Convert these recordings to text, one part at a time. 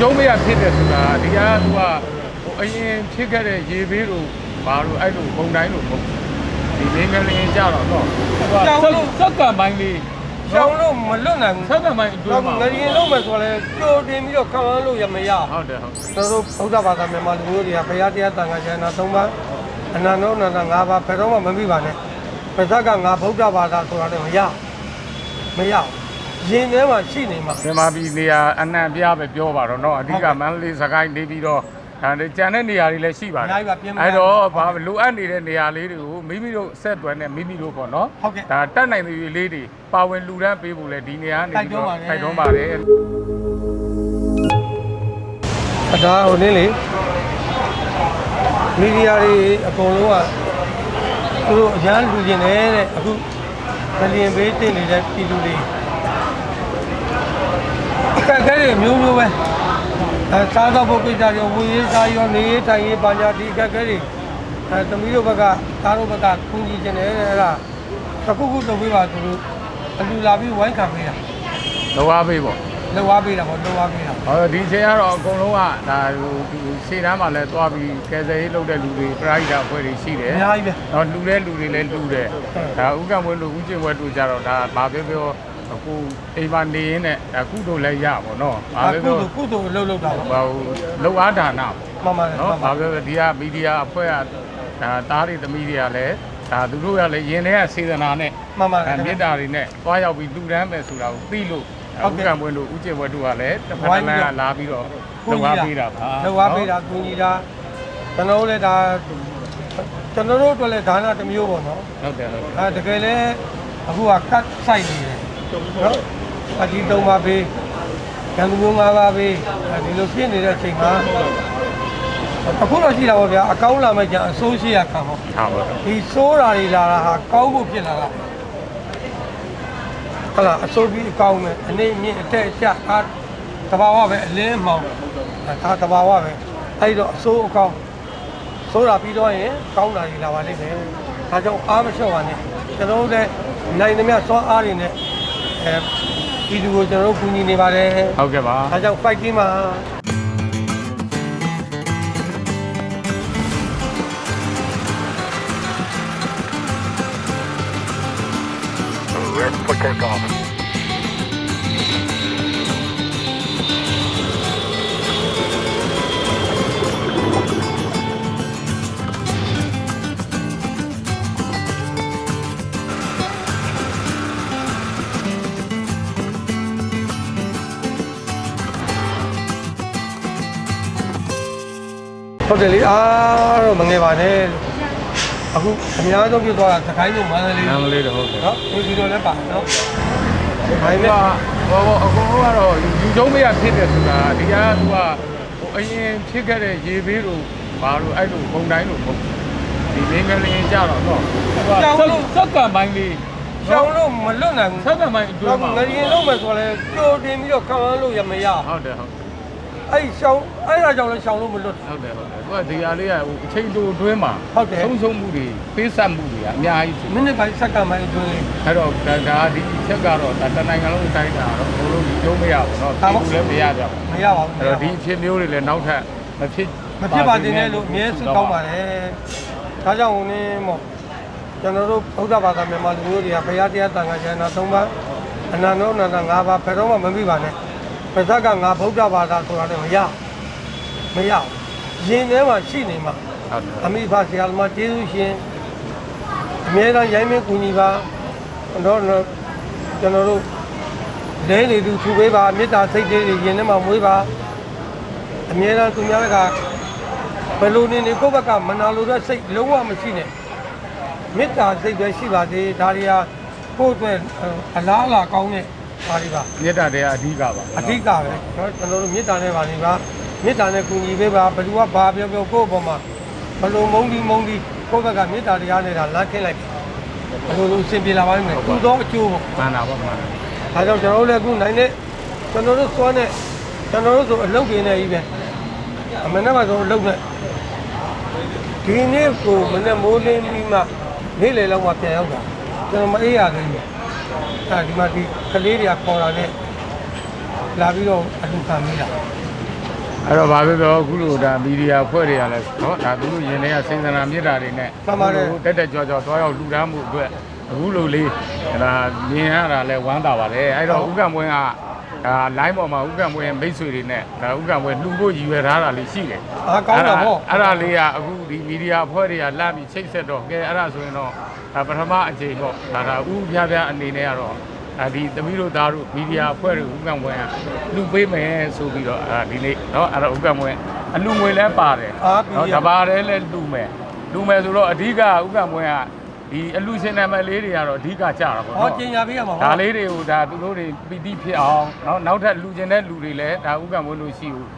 ကျုံးမရဖြစ်တယ်ဆိုတာဒီကသူကဟိုအရင်ဖြစ်ခဲ့တဲ့ရေဘေးတို့ဘာလို့အဲ့လိုပုံတိုင်းလို့ပုံဒီမင်းကလေးကြတော့တော့သူကစက်ကံပိုင်းလေးရှောင်းလို့မလွတ်နိုင်ဘူးစက်ကံပိုင်းအတွတော့င်းမှာငရင်လုံးမယ်ဆိုတော့ကြိုတင်ပြီးတော့ခံရလို့ရမရဟုတ်တယ်ဟုတ်ကျွန်တော်တို့ဘုရားဘာသာမြန်မာလူမျိုးတွေကဘုရားတရားတန်ခါကျမ်းနာ၃ပါးအနန္တောအနန္တ၅ပါးဘယ်တော့မှမမိပါနဲ့ပဇက်ကငါဗုဒ္ဓဘာသာဆိုတာလည်းမရမရ ရင်ထဲမှာရှိနေမှာ မြန်မာပြည်နေရာအနှံ့ပြားပဲပြောပါတော့เนาะအဓိကမန္တလေးစကိုင်းနေပြီးတော့ဒါနဲ့ကျန်တဲ့နေရာတွေလည်းရှိပါတယ် အများကြီးပါပြင်မရဘူး အဲ့တော့ဘာလိုအပ်နေတဲ့နေရာလေးတွေကိုမိမိတို့ဆက်သွယ်နဲ့မိမိတို့ပေါ့เนาะ ဟုတ်ကဲ့ ဒါတက်နိုင်တဲ့လေးတွေပါဝင်လူတန်းပေးဖို့လဲဒီနေရာကနေပြီးတော့ တိုက် ထိုက် တွ တွ န်း န်း ပါ ပါတယ် ယ် အဒါဟိုနည်းလေမီဒီယာတွေအကုန်လုံးကသူတို့အရန်လူကျင်တယ်တဲ့အခုဗလျင်ဘေးတင်နေတဲ့ပြည်သူတွေ ကဲကဲတွေမျိုးမျိုးပဲအဲစားတော့ဖို့ကိစ္စတွေဝေရေးစားရောနေရေးထိုင်ရေးပါညာဒီကဲကဲတွေအဲသမီးတို့ဘက်ကသားတို့ဘက်ကကူညီကျင်တယ်တဲ့အဲ့ဒါတစ်ခုခုလုပ်ပေးပါသူတို့အလူလာပြီးဝိုင်းခံပေးတာလောအားပေးပေါ့လောက်အားပေးတာပေါ့လောက်အားပေးတာဟောဒီအချိန်ကတော့အကုန်လုံးကဒါဟိုဒီရှေ့တန်းမှာလဲသွားပြီးကယ်ဆယ်ရေးလုပ်တဲ့လူတွေပရိုက်တာအဖွဲ့တွေရှိတယ်အများကြီးပဲတော့လူတဲ့လူတွေလည်းလူတယ်ဟုတ်ဒါဥက္ကံဝဲလူဥကျင်ဝဲလူကြတော့ဒါဘာပြောပြော အခုအိမ်မှာနေရင်းနဲ့ဒါကုတို့လည်းရပါတော့ဘာအခုပြောတို့ပြောကုသိုလ်လုပ်လုပ်တာပေါ့ဘာဟိုလောက်အားဒါနပေါ့မှန်ပါတယ်နော်မှန်ပါဘာပြောလဲဒီကမီဒီယာအဖွဲ့ကဒါသားတွေသမီးတွေကလည်းဒါသူတို့ကလည်းရင်ထဲကစေတနာနဲ့မှန်ပါတအဲယ်မေတ္တာတွေနဲ့သွားရောက်ပြီးလူတန်းမယ်ဆိုတာကိုသိလို့ဟုဥတ်က္ကဲ့ကံပွင့်တို့ဥကျင်ဘွဲ့တို့ကလည်းတစ်ဖက်ဝိုတစ်င်းလပြီးမ်းတော့ကလာပြီးတော့ကူလုပ်ညီအားတာပေးတာပါလောက်အားပေးတာကူညီတာကျွန်တော်တို့လည်းဒါကျွန်တော်တို့အတွက်လည်းဒါနတစ်မျိုးပေါ့နော်ဟုတ်တယ်ဟုတ်တယ်အဲတကယ်လဲအခုကကတ်ဆိုင်နေတယ် နော်အဒီသုံးပါပေးကံသူမျိုး၅ပါးပေးအဲဒီလိုဖြစ်နေတဲ့အချိန်မှာအခုတော့ရှိတာပေါ့ဗျာအကောင်းလာမဲ့ကြအဆိုးရှိရခံပေါ့ဟာပါတော့ဒီစိုးတာတွေလာတာဟာကောင်းဖို့ဖြစ်လာတာဟုတ်လားအစိုးပြီးအကောင်းမယ်အနေမြင့်အတက်အကျအားတဘာဝပဲအလင်းမှောင်ဒါတဘာဝပဲအဲ့တော့အစိုးအကောင်းစိုးတာပြီးတော့ရင်ကောင်းတာတွေလာပါလိမ့်မယ်ဒါကြောင့်အားမလျှော့ပါနဲ့ကျွန်တော်တို့လည်းနိုင်သမျှစောအားတွေနဲ့ အဲဒီလူကိုကျွန်တော်တို့ကူညီနေပါတယ်ဟုတ်ကဲ့ပါဒါကြောင့် fighting မှာ ဟုတ်တယ်လေအားတော့မငယ်ပါနဲ့အခုအများဆုံးပြသွားတာသခိုင်းတို့မန္တလေးနမ်းလေးတော့ဟုတ်တယ်နော်ဒီဒီတော့လည်းပါနော်ဒါပေဒီမဲ့ကဟိုအကုန်လုံးကတော့ယူကျုံးမရဖြစ်တယ်ဆိုတာဒီကသူကဟိုအရင်ဖြစ်ခဲ့တဲ့ရေဘေးတို့ဘာလို့အဲ့လိုပုံတိုင်းလို့ပုံဒီမင်းကလေးကြတော့တော့စက်ကံပိုင်းလေးရှောင်းလို့မလွတ်နိုင်ဘူးစက်ကံပိုင်းအတွတော့င်းမှာငရင်လုံးမယ်ဆိုတော့လည်းကြိုတင်ပြီးတော့ခံရလို့ရမရဟုတ်တယ်ဟုတ်တယ် အဲ့ရှောင်းအဲ့ဒါကြောင့်လည်းရှောင်းလို့မလွတ် ဟုတ်တယ်ဟုတ်တယ်သူကဒီဟာလေးကဟိုအချိန်တိုအတွင်းမှာ ဟုတ်တယ် ဆုံးဆုံးမှုတွေပေးဆက်မှုတွေကအများကြီး မိနစ်ပိုင်းစက္ကန့်ပိုင်းအတွင်းလေး အဲ့တော့ဒါဒါဒီချက်ကတော့ဒါတနိုင်ငံလုံးတိုင်းတာတော့ဘုလုံးဒီကျုံးမရဘူးเนาะဒီလိုလည်းမရကြဘူး မရပါဘူး အဲ့တော့ဒီအဖြစ်မျိုးတွေလည်းနောက်ထပ်မဖြစ် မဖြစ်ပါသေးနဲ့လို့အမြဲဆုတောင်းပါတယ်ဒါကြောင့်နင်းမော့ကျွန်တော်တို့ဗုဒ္ဓဘာသာမြန်မာလူမျိုးတွေကဘုရားတရားတန်ခါကျမ်းနာ၃ပါးအနန္တောအနန္တ၅ပါးဘယ်တော့မှမမိပါနဲ့ ပဇက်ကငါဗုဒ္ဓဘာသာဆိုတာလည်းမရမရရင်ထဲမှာရှိနေမှာဟုတ်တယ်အမိဖဆရာသမားကျေးဇူးရှင်အမြဲတမ်းရိုင်းမင်းကူညီပါတော့တော့ကျွန်တော်တို့လဲနေသူထူပေးပါမေတ္တာစိတ်တွေရင်ထဲမှာမွေးပါအမြဲတမ်းသူများကဘယ်လိုနေနေကိုယ့်ဘက်ကမနာလိုတဲ့စိတ်လုံးဝမရှိနဲ့မေတ္တာစိတ်ပဲရှိပါသေးဒါတွေကကိုယ့်အတွက်အလားအလာကောင်းတဲ့ ပါလိပါမေတ္တာတရားအဓိကပါအဓိကပဲကျွန်တော်တို့မေတ္တာနဲ့ပါလိပါမေတ္တာနဲ့ကူညီပေးပါဘလူကဘာပြောပြောကိုယ့်အပေါ်မှာဘလုံမုံဒီမုံဒီကိုယ့်ဘက်ကမေတ္တာတရားနဲ့ဒါလမ်းခင်းလိုက်ဘလူလုံးစင်ပြေလာပါလိမ့်မယ်သူတော့အကျိုးပေါ့မှန်တာပေါ့မှန်တာဒါကြောင့်ကျွန်တော်တို့လည်းအခုနိုင်တဲ့ကျွန်တော်တို့စွမ်းနဲ့ကျွန်တော်တို့ဆိုအလုပ်တွေနဲ့ကြီးပဲအမှန်တော့ဆိုအလုပ်နဲ့ဒီနေ့ကိုမနေ့မိုးလင်းပြီးမှနေ့လယ်လောက်မှပြန်ရောက်တာကျွန်တော်မအေးရသေးဘူး အဲဒီမှာဒီကလေးတွေကခေါ်လာတဲ့လာပြီးတော့အလူခံမိတာအဲ့တော့ဘာဖြစ်လို့အခုလိုဒါမီဒီယာဖွဲ့တွေကလည်းနော်ဒါသူတို့ရင်ထဲကစင်စနာမြစ်တာတွေနဲ့မှန်ပါတယ်တက်တက်ကြွကြွသွားရောက်လူတန်းမှုအတွက်အခုလိုလေးဒါမြင်ရတာလဲဝမ်းသာပါတယ်အဲ့တော့ဥက္ကံပွဲက ဒါ line ပေါ်မှာဥက္ကံပွဲရဲ့မိတ်ဆွေတွေနဲ့ဒါဥက္ကံပွဲလှူဖို့ရည်ရွယ်ထားတာလေးရှိတယ် အားကောင်းတာပေါ့ အဲ့ဒါလေးကအခုဒီမီဒီယာအဖွဲ့တွေကလာပြီးချိတ်ဆက်တော့ကဲအဲ့ဒါဆိုရင်တော့ဒါပထမအကြိမ်ပေါ့ဒါဒါဥပြပြအနေနဲ့ကတော့ဒါဒီသမီးတို့သားတို့မီဒီယာအဖွဲ့တွေဥက္ကံပွဲကလူပေးမယ်ဆိုပြီးတော့အာဒီနေ့เนาะအဲ့တော့ဥက္ကံပွဲအလူငွေလည်းပါတယ် အားပြီး เนาะ ရ တပါးလည်းလည်းလူမယ်လူမယ်ဆိုတော့အဓိကဥက္ကံပွဲက ဒီအလူရှင်နာမည်လေးတွေကတော့အဓိကကြတာပေါ့ ဟော เนาะ ကျင်ညာပေးရမှာဟော ဒါလေးတွေကိုဒါသူတို့တွေပီတိဖြစ်အောင်เนาะနောက်ထပ်လူကျင်တဲ့လူတွေလည်းဒါဥက္ကံပွဲလို့ရှိဘူး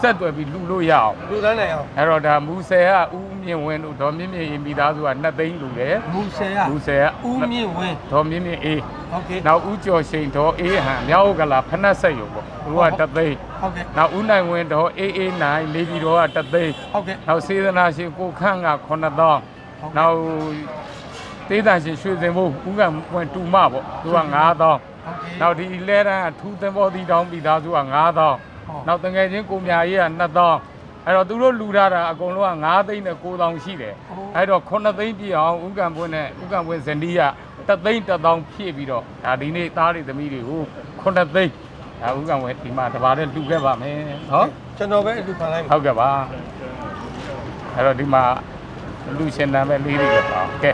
ဆက်သွယ်ပြီးလူလို့ရအောင် လူတန်းနိုင်အောင် အဲ့တော့ဒါမူဆယ်ကဦးမြင့်ဝင်းတို့ဒေါ်မြင့်မြင့်အေးမိသားစုက2သိန်းလူတယ် မူဆယ်ရ မူဆယ်က ဦးမြင့်ဝင်း ဒေါ်မြင့်မြင့်အေး ဟုတ်ကဲ့ နောက်ဦးကျော်ရှိန်ဒေါ်အေးဟန်မြောက်ဥက္ကလာဖနက်ဆက်ရုံပေါ့သူက2သိန်း ဟုတ်ကဲ့ နောက်ဦးနိုင်ဝင်းဒေါ်အေးအေးနိုင်နေပြည်တော်က2သိန်း ဟုတ်ကဲ့ နောက်စေသနာရှင်ကိုခန့်က9000နောက် တေးတန်ရှင်ရွှေစင်ဘုတ်ဦးကဝင်တူမပေါ့သူက9000ဟုတ်ကဲ့နောက်ဒီလဲတန်းကထူးသင်္ဘောတီတောင်းပြီးသားစုက9000နောက်တငယ်ချင်းကိုမြာကြီးက2000အဲ့တော့သူတို့လူထားတာအကုန်လုံးက9သိန်းနဲ့9000ရှိတယ်အဲ့တော့9သိန်းပြည့်အောင်ဥက္ကံပွင့်နဲ့ဥက္ကံပွင့်ဇနီးကတသိန်း1000ဖြည့်ပြီးတော့ဒါဒီနေ့သားတွေသမီးတွေကို9သိန်းဒါဥက္ကံပွင့်ဒီမှာတပါးနဲ့လှူခဲ့ပါမယ်နော်ကျွန်တော်ပဲအလူခံလိုက်မှာဟုတ်ကဲ့ပါအဲ့တော့ဒီမှာလူရှင်နာမဲ့လေးတွေပဲပါကဲ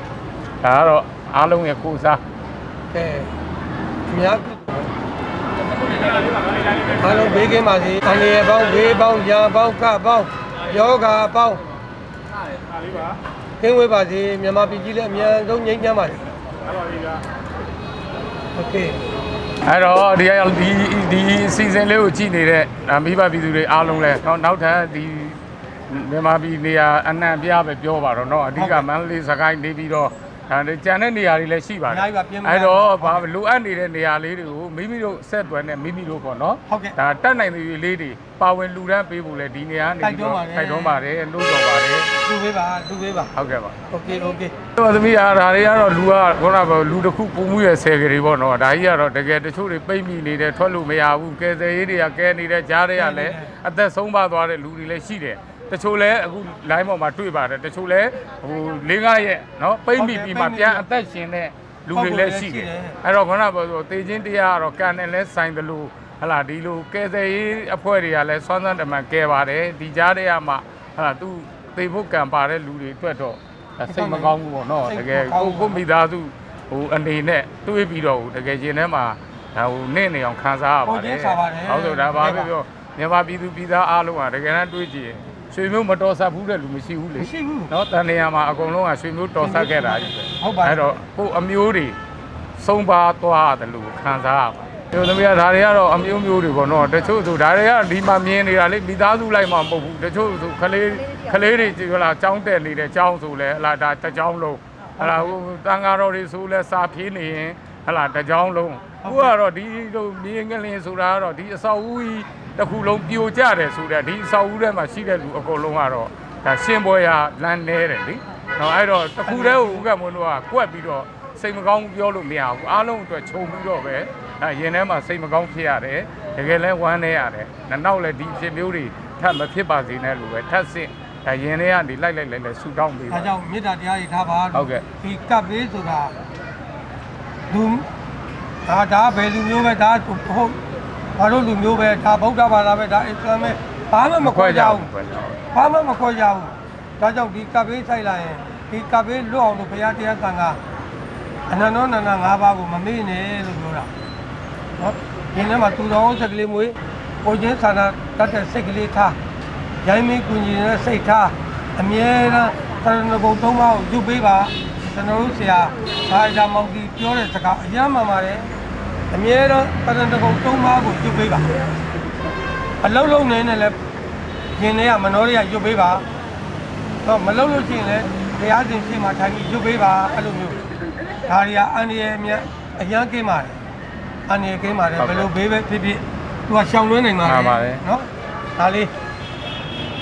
ဒါကတော့အားလုံးရဲ့ကိုစား ကဲခင်ဗျားအားလုံးဘေးကင်းပါစေအန္တရာယ်ပေါင်းဘေးပေါင်းရာပေါင်းကပေါင်းယောဂါပေါင်းကင်းဝေးပါစေမြန်မာပြည်ကြီးလည်းအများဆုံးငြိမ်းချမ်းပါစေโอเค အဲ့တော့ဒီကဒီဒီအစီအစဉ်လေးကိုကြည့်နေတဲ့ဒါမိဘပြည်သူတွေအားလုံးလဲနောက်နောက်ထပ်ဒီမြန်မာပြည်နေရာအနှံ့အပြားပဲပြောပါတော့เนาะအဓိကမန္တလေးစကိုင်းနေပြီးတော့ ဒါနဲ့ကြံတဲ့နေရာတွေလည်းရှိပါတယ် အများကြီးပါပြင်မ အဲ့တော့ဘာလိုအပ်နေတဲ့နေရာလေးတွေကိုမိမိတို့ဆက်သွယ်နဲ့မိမိတို့ပေါ့နော် ဟုတ်ကဲ့ ဒါတက်နိုင်တဲ့လေးတွေပါဝင်လူတန်းပေးဖို့လဲဒီနေရာနေပြီးတော့ တိုက် ခိုက် တွ တွ န်း န်း ပါ ပါတယ် တယ်လို့ပြောပါတယ် လူပေးပါလူပေးပါ ဟုတ်ကဲ့ပါ โอเคโอเค တော်သမီးအားဒါတွေကတော့လူကခုနကလူတစ်ခုပုံမှုရဲ့ဆယ်ကလေးပေါ့နော်ဒါကြီးကတော့တကယ်တချို့တွေပိတ်မိနေတယ်ထွက်လို့မရဘူးကဲဆယ်ရေးတွေကကဲနေတဲ့ကြားတွေကလည်းအသက်ဆုံးပါသွားတဲ့လူတွေလည်းရှိတယ် တချို့လဲအခု line ပေါ်မှာတွေ့ပါတယ်တချို့လဲဟိုလေးကားရဲ့နော်ပိတ်မိပြီးမှပြန်အသက်ရှင်တဲ့လူတွေလည်းရှိတယ်အဲ့တော့ခုနကပြောဆိုတေချင်းတရားကတော့ကန်နဲ့လဲဆိုင်တယ်လို့ဟလာဒီလိုကဲဆယ်ရေးအဖွဲ့တွေကလည်းစွမ်းစွမ်းတမန်ကဲပါတယ်ဒီကြားတွေကမှဟလာသူသေဖို့ကံပါတဲ့လူတွေအတွက်တော့စိတ်မကောင်းဘူးပေါ့နော်တကယ်ကိုကိုမိသားစုဟိုအနေနဲ့တွေးပြီးတော့တကယ်ရင်ထဲမှာဒါဟိုနဲ့နေအောင်ခံစားရပါတယ်ဟုတ်ဆိုဒါပါပဲပြောမြန်မာပြည်သူပြည်သားအားလုံးကတကယ်တမ်းတွေးကြည့်ရင် ရွှေမျိုးမတော်ဆက်ဘူးတဲ့လူမရှိဘူးလေ မရှိဘူး နော်တန်နေရာမှာအကုန်လုံးကရွှေမျိုးတော်ဆက်ခဲ့တာကြီးပဲ ဟုတ်ပါ အဲ့တော့ကိုအမျိုးတွေဆုံးပါသွားတယ်လို့ခံစားရပါတယ်ဒီလိုမျိုးဒါတွေကတော့အမျိုးမျိုးတွေပေါ့နော်တချို့ဆိုဒါတွေကဒီမှာမြင်နေတာလေမိသားစုလိုက်မှမဟုတ်ဘူးတချို့ဆိုခလေးခလေးတွေဟလာចောင်းတက်နေတဲ့ចောင်းဆိုလဲဟလာဒါတစ်ចောင်းလုံးဟလာဟိုတန်ဃာတော်တွေဆိုလဲစာဖြေးနေရင်ဟလာတစ်ចောင်းလုံးအခုကတော့ဒီလိုမြင်ကလေးဆိုတာကတော့ဒီအဆောက်အဦကြီး တစ်ခုလုံးပြိုကျတယ်ဆိုတဲ့ဒီအဆောက်အဦထဲမှာရှိတဲ့လူအကုန်လုံးကတော့ဒါရှင်းပွဲရလမ်းနေတယ်လေနော်အဲ့တော့တစ်ခုတည်းကိုဥက္ကမွန်းတို့ကကွက်ပြီးတော့စိတ်မကောင်းပြောလို့မရဘူးအားလုံးအတွက်ခြုံပြီးတော့ပဲအဲရင်ထဲမှာစိတ်မကောင်းဖြစ်ရတယ်တကယ်လဲဝမ်းနေရတယ်နောက်လည်းဒီဖြစ်မျိုးတွေထပ်မဖြစ်ပါစေနဲ့လို့ပဲထပ်ဆင့်အဲရင်ထဲကနေလိုက်လိုက်လိုက်လိုက်ဆူတောင်းပေးဒါပါကြောင့်မေတ္တာတရားတွေထားပါဟုတ်ကဲ့ဒီကပ်ပေးဆိုတာလူဒါဒါဘယ်လူမျိုးပဲဒါဟုတ် ဘာလို့လူမျိုးပဲဒါဗုဒ္ဓဘာသာပဲဒါအစ္စလာမ်ပဲဘာမှမခွဲကြဘူးပဲဘာမှမခွဲကြဘူးဒါကြောင့်ဒီကပ်ပေးဆိုင်လာရင်ဒီကပ်ပေးလွတ်အောင်လို့ဘုရားတရားကံကအနန္တောနန္ဒ၅ပါးကိုမမေ့နဲ့လို့ပြောတာနော်ဒီနေ့မှာသူတော်စက်ကလေးမွေးကိုချင်းဆန္ဒတတ်တဲ့စိတ်ကလေးထားရိုင်းမင်းကုညီတဲ့စိတ်ထားအမြဲတမ်းသရဏဂုံသုံးပါးကိုယူပေးပါကျွန်တော်တို့ဆရာဘာသာမောင်ဒီပြောတဲ့စကားအများမှန်ပါတယ် အမြဲတမ်းသရဏဂုံသုံးပါးကိုယူပေးပါအလုံးလုံးနေနဲ့လည်းရင်ထဲကမနှောတွေကယူပေးပါတော့မလုံးလို့ရှိရင်လည်းဘုရားရှင်ရှေ့မှာထိုင်ပြီးယူပေးပါအဲ့လိုမျိုးဒါတွေကအန္တရာယ်အမြတ်အញ្ញကင်းပါတယ်အန္တရာယ်ကင်းပါတယ်ဘယ်လိုဘေးပဲဖြစ်ဖြစ်သူကရှောင်လွှဲနိုင်ပါလေနော်ဒါလေး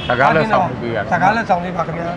စကားလည်းဆောင်ပေးရတယ်စကားလက်ဆောင်လေးပါခင်ဗျာ